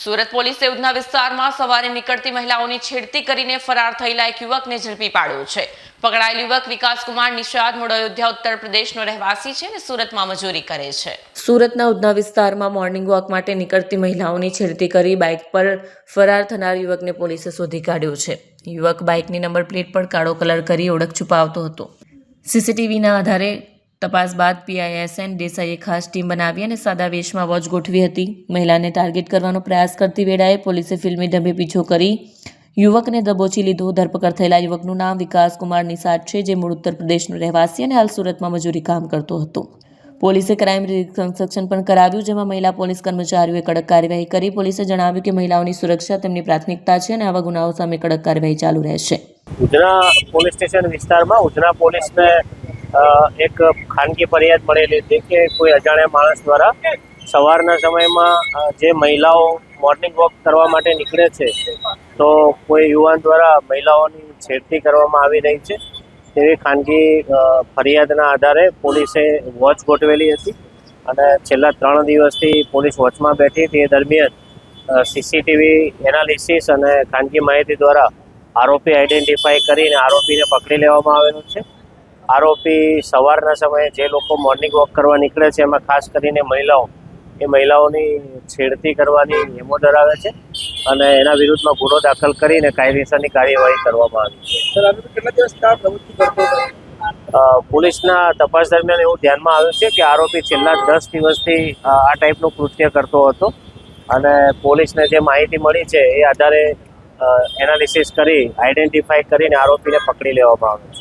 સુરત પોલીસે ઉધના વિસ્તારમાં સવારે નીકળતી મહિલાઓની છેડતી કરીને ફરાર થયેલા એક યુવકને ઝડપી પાડ્યો છે. પકડાયેલ યુવક વિકાસકુમાર નિષાદ મૂળ અયોધ્યા ઉત્તર પ્રદેશનો રહેવાસી છે અને સુરતમાં મજૂરી કરે છે. સુરતના ઉધના વિસ્તારમાં મોર્નિંગ વોક માટે નીકળતી મહિલાઓની છેડતી કરી બાઇક પર ફરાર થનાર યુવકને પોલીસે શોધી કાઢ્યો છે. યુવક બાઇકની નંબર પ્લેટ પર કાળો કલર કરી ઓળખ છુપાવતો હતો. સીસીટીવીના આધારે તપાસ બાદ પીઆઈએસએન દેસાઈએ ખાસ ટીમ બનાવી અને સાદા વેશમાં વોચ ગોઠવી હતી. મહિલાને ટાર્ગેટ કરવાનો પ્રયાસ કરતી વેળાએ પોલીસે ફિલ્મી ઢબે પીછો કરી. યુવકને દબોચી લીધો ધરપકડ થયેલા યુવકનું નામ વિકાસ કુમાર નિષાદ છે, જે મૂળ ઉત્તર પ્રદેશનો રહેવાસી અને હાલ સુરતમાં મજૂરી કામ કરતો હતો. પોલીસે ક્રાઇમ રિકન્સ્ટ્રક્શન પણ કરાવ્યું, જેમાં મહિલા પોલીસ કર્મચારીઓએ કડક કાર્યવાહી કરી. પોલીસે જણાવ્યું કે મહિલાઓની સુરક્ષા તેમની પ્રાથમિકતા છે અને આવા ગુનાઓ સામે કડક કાર્યવાહી ચાલુ રહેશે. ઉધના પોલીસ સ્ટેશન વિસ્તારમાં ઉધના પોલીસને એક ખાનગી ફરિયાદ મળેલી હતી કે કોઈ અજાણ્યા માણસ દ્વારા સવારના સમયમાં જે મહિલાઓ મોર્નિંગ વોક કરવા માટે નીકળે છે, તો કોઈ યુવાન દ્વારા મહિલાઓની છેડતી કરવામાં આવી રહી છે. તેવી ખાનગી ફરિયાદના આધારે પોલીસે વોચ ગોઠવેલી હતી અને છેલ્લા ત્રણ દિવસથી પોલીસ વોચમાં બેઠી તે દરમિયાન સીસીટીવી એનાલિસિસ અને ખાનગી માહિતી દ્વારા આરોપી આઈડેન્ટિફાઈ કરીને આરોપીને પકડી લેવામાં આવેલો છે. આરોપી સવારના સમયે જે લોકો મોર્નિંગ વોક કરવા નીકળે છે એમાં ખાસ કરીને મહિલાઓ એ મહિલાઓની છેડતી કરવાની હેમો ધરાવે છે અને એના વિરુદ્ધમાં ગુનો દાખલ કરીને કાયદેસરની કાર્યવાહી કરવામાં આવી છે. પોલીસના તપાસ દરમિયાન એવું ધ્યાનમાં આવ્યું છે કે આરોપી છેલ્લા દસ દિવસથી આ ટાઈપનું કૃત્ય કરતો હતો અને પોલીસને જે માહિતી મળી છે એ આધારે એનાલિસિસ કરી આઈડેન્ટિફાઈ કરીને આરોપીને પકડી લેવામાં આવ્યો છે.